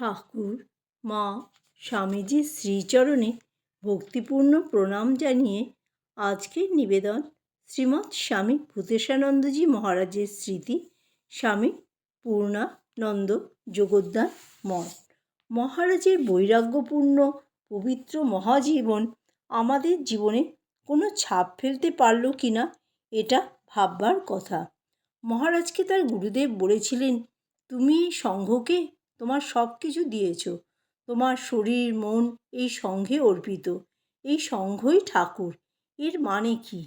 ঠাকুর, মা স্বামীজির শ্রীচরণে ভক্তিপূর্ণ প্রণাম জানিয়ে আজকের নিবেদন শ্রীমৎ স্বামী ভূতেশানন্দজি মহারাজের স্মৃতি, স্বামী পূর্ণানন্দ যোগোদ্দান মঠ। মহারাজের বৈরাগ্যপূর্ণ, পবিত্র মহাজীবন আমাদের জীবনে কোনো ছাপ ফেলতে পারল কি না এটা ভাববার কথা। মহারাজকে তার গুরুদেব বলেছিলেন, তুমি এই সংঘকে তোমার সব কিছু দিয়েছ। তোমার শরীর, মন এই সঙ্ঘে অর্পিত। এই সঙ্ঘই ঠাকুর। এর মানে কি?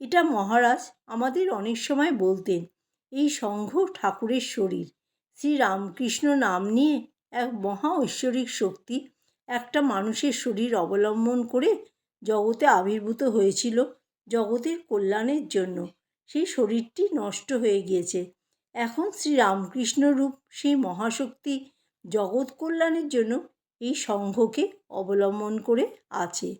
এটা মহারাজ আমাদের অনেক সময় বলতেন, এই সঙ্ঘ ঠাকুরের শরীর। শ্রী রামকৃষ্ণ নাম নিয়ে এক মহা ঐশ্বরিক শক্তি একটা মানুষের শরীর অবলম্বন করে জগতে আবির্ভূত হয়েছিল জগতের কল্যাণের জন্য। সেই শরীরটি নষ্ট হয়ে গিয়েছে। এখন শ্রী রামকৃষ্ণ রূপ সেই মহাশক্তি জগৎ কল্যাণের জন্য এই সংঘকে অবলম্বন করে আছে।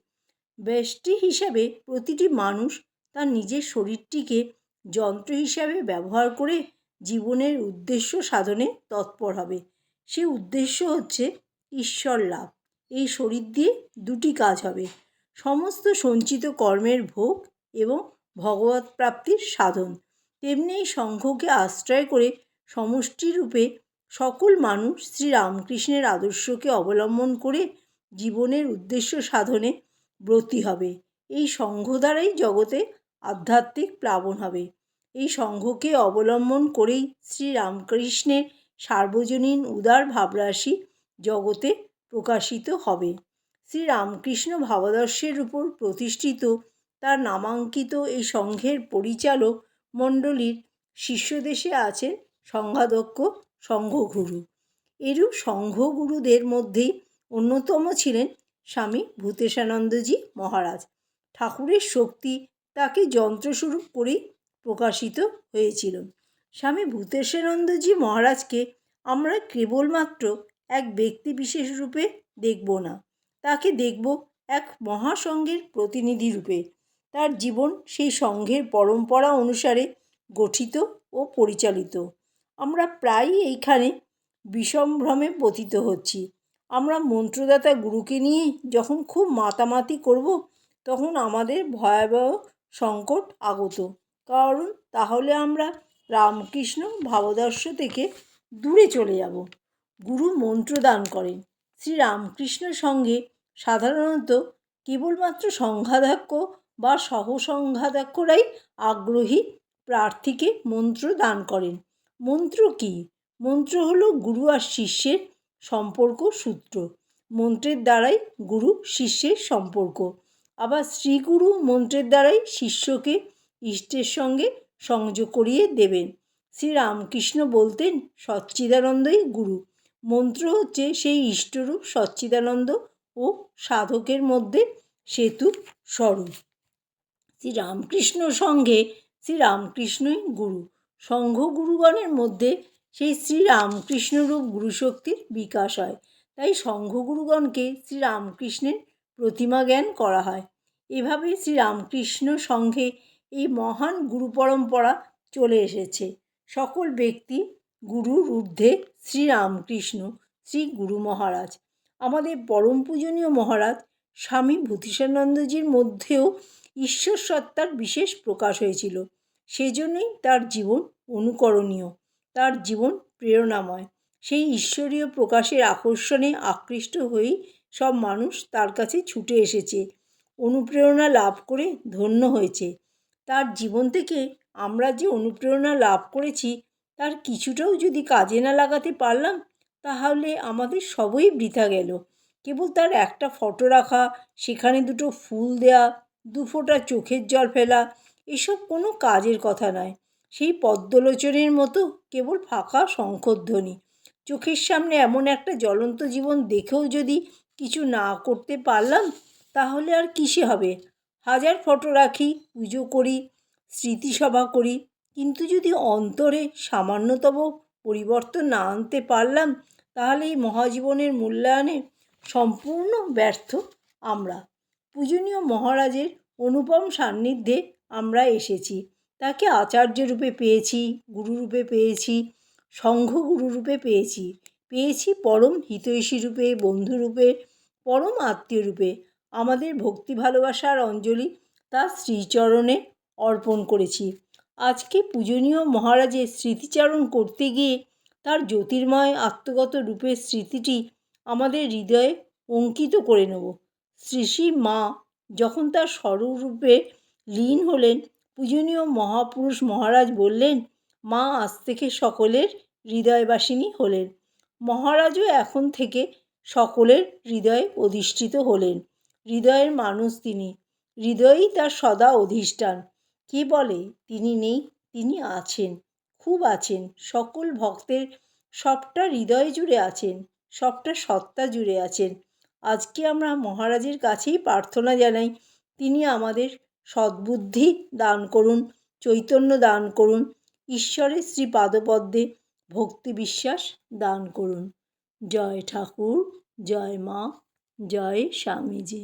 ব্যষ্টি হিসাবে প্রতিটি মানুষ তার নিজের শরীরটিকে যন্ত্র হিসাবে ব্যবহার করে জীবনের উদ্দেশ্য সাধনে তৎপর হবে। সে উদ্দেশ্য হচ্ছে ঈশ্বর লাভ। এই শরীর দিয়ে দুটি কাজ হবে। সমস্ত সঞ্চিত কর্মের ভোগ এবং ভগবত প্রাপ্তির সাধন। তেমনি এই সংঘকে আশ্রয় করে সমষ্টিরূপে সকল মানুষ শ্রীরামকৃষ্ণের আদর্শকে অবলম্বন করে জীবনের উদ্দেশ্য সাধনে ব্রতী হবে। এই সংঘ দ্বারাই জগতে আধ্যাত্মিক প্লাবন হবে। এই সংঘকে অবলম্বন করেই শ্রীরামকৃষ্ণের সার্বজনীন উদার ভাবরাশি জগতে প্রকাশিত হবে। শ্রী রামকৃষ্ণ ভাবাদর্শের উপর প্রতিষ্ঠিত তার নামাঙ্কিত এই সংঘের পরিচালক মণ্ডলীর শীর্ষদেশে আছেন সংঘাধ্যক্ষ সংঘগুরু। এরূপ সংঘগুরুদের মধ্যেই অন্যতম ছিলেন স্বামী ভূতেশানন্দজি মহারাজ। ঠাকুরের শক্তি তাকে যন্ত্রস্বরূপ করেই প্রকাশিত হয়েছিল। স্বামী ভূতেশানন্দজি মহারাজকে আমরা কেবলমাত্র এক ব্যক্তি বিশেষ রূপে দেখব না। তাকে দেখব এক মহাসংঘের প্রতিনিধি রূপে। তার জীবন সেই সংঘের পরম্পরা অনুসারে গঠিত ও পরিচালিত। আমরা প্রায়ই এইখানে বিষমভ্রমে পতিত হচ্ছি। আমরা মন্ত্রদাতা গুরুকে নিয়ে যখন খুব মাতামাতি করব, তখন আমাদের ভয়াবহ সংকট আগত। কারণ তাহলে আমরা রামকৃষ্ণ ভাবদর্শ থেকে দূরে চলে যাব। গুরু মন্ত্র দান করেন। শ্রী রামকৃষ্ণ সঙ্গে সাধারণত কেবলমাত্র সংঘাধ্যক্ষ বা সহসংঘাধ্যক্ষরাই আগ্রহী প্রার্থীকে মন্ত্র দান করেন। মন্ত্র কী? মন্ত্র হলো গুরু আর শিষ্যের সম্পর্ক সূত্র। মন্ত্রের দ্বারাই গুরু শিষ্যের সম্পর্ক। আবার শ্রীগুরু মন্ত্রের দ্বারাই শিষ্যকে ইষ্টের সঙ্গে সংযোগ করিয়ে দেবেন। শ্রী রামকৃষ্ণ বলতেন, সচ্চিদানন্দই গুরু। মন্ত্র হচ্ছে সেই ইষ্টরূপ সচ্চিদানন্দ ও সাধকের মধ্যে সেতু স্বরূপ। শ্রী রামকৃষ্ণ সঙ্গে শ্রী রামকৃষ্ণই গুরু। সংঘ গুরুগণের মধ্যে সেই শ্রীরামকৃষ্ণরূপ গুরুশক্তির বিকাশ হয়। তাই সংঘ গুরুগণকে শ্রী রামকৃষ্ণের প্রতিমা জ্ঞান করা হয়। এভাবে শ্রী রামকৃষ্ণ সঙ্ঘে এই মহান গুরু পরম্পরা চলে এসেছে। সকল ব্যক্তি গুরুর ঊর্ধ্বে শ্রীরামকৃষ্ণ, শ্রী গুরু মহারাজ। আমাদের পরম পূজনীয় মহারাজ স্বামী ভূতিষানন্দজির মধ্যেও ঈশ্বর সত্তার বিশেষ প্রকাশ হয়েছিল। সেজন্যই তার জীবন অনুকরণীয়, তার জীবন প্রেরণাময়। সেই ঈশ্বরীয় প্রকাশের আকর্ষণে আকৃষ্ট হয়েই সব মানুষ তার কাছে ছুটে এসেছে, অনুপ্রেরণা লাভ করে ধন্য হয়েছে। তার জীবন থেকে আমরা যে অনুপ্রেরণা লাভ করেছি, তার কিছুটাও যদি কাজে না লাগাতে পারলাম, তাহলে আমাদের সবই বৃথা গেল। কেবল তার একটা ফটো রাখা, সেখানে দুটো ফুল দেয়া দু ফোঁটা চোখের জল ফেলা এসব কোনো কাজের কথা নয়। সেই পদ্মলোচনের মতো কেবল ফাঁকা শঙ্খধ্বনি। চোখের সামনে এমন একটা জ্বলন্ত জীবন দেখেও যদি কিছু না করতে পারলাম, তাহলে আর কিসে হবে? হাজার ফটো রাখি, পুজো করি, স্মৃতিসভা করি, কিন্তু যদি অন্তরে সামান্যতম পরিবর্তন না আনতে পারলাম, তাহলে এই মহাজীবনের মূল্যায়নে সম্পূর্ণ ব্যর্থ আমরা। পূজনীয় মহারাজের অনুপম সান্নিধ্যে আমরা এসেছি। তাকে আচার্য রূপে পেয়েছি গুরুরূপে পেয়েছি, সংঘ গুরুরূপে পেয়েছি। পেয়েছি পরম হিতৈষী রূপে বন্ধুরূপে পরম আত্মীয় রূপে। আমাদের ভক্তি ভালোবাসার অঞ্জলি তার শ্রীচরণে অর্পণ করেছি। আজকে পূজনীয় মহারাজের স্মৃতিচারণ করতে গিয়ে তার জ্যোতির্ময় আত্মগত রূপের স্মৃতিটি আমাদের হৃদয়ে অঙ্কিত করে নেব। শ্রী মা যখন তার স্বরূপে লীন হলেন। পূজনীয় মহাপুরুষ মহারাজ বললেন, মা আজ থেকে সকলের হৃদয়বাসিনী হলেন। মহারাজও এখন থেকে সকলের হৃদয়ে অধিষ্ঠিত হলেন। হৃদয়ের মানুষ তিনি, হৃদয়েই তার সদা অধিষ্ঠান। কে বলে, তিনি নেই, তিনি আছেন, খুব আছেন, সকল ভক্তের সবটা হৃদয় জুড়ে আছেন, সবটা সত্তা জুড়ে আছেন। আজকে আমরা মহারাজের কাছেই প্রার্থনা জানাই, তিনি আমাদের সদ্বুদ্ধি দান করুন, চৈতন্য দান করুন, ঈশ্বরের শ্রী পাদপদ্মে ভক্তি বিশ্বাস দান করুন। জয় ঠাকুর, জয় মা, জয় স্বামীজি।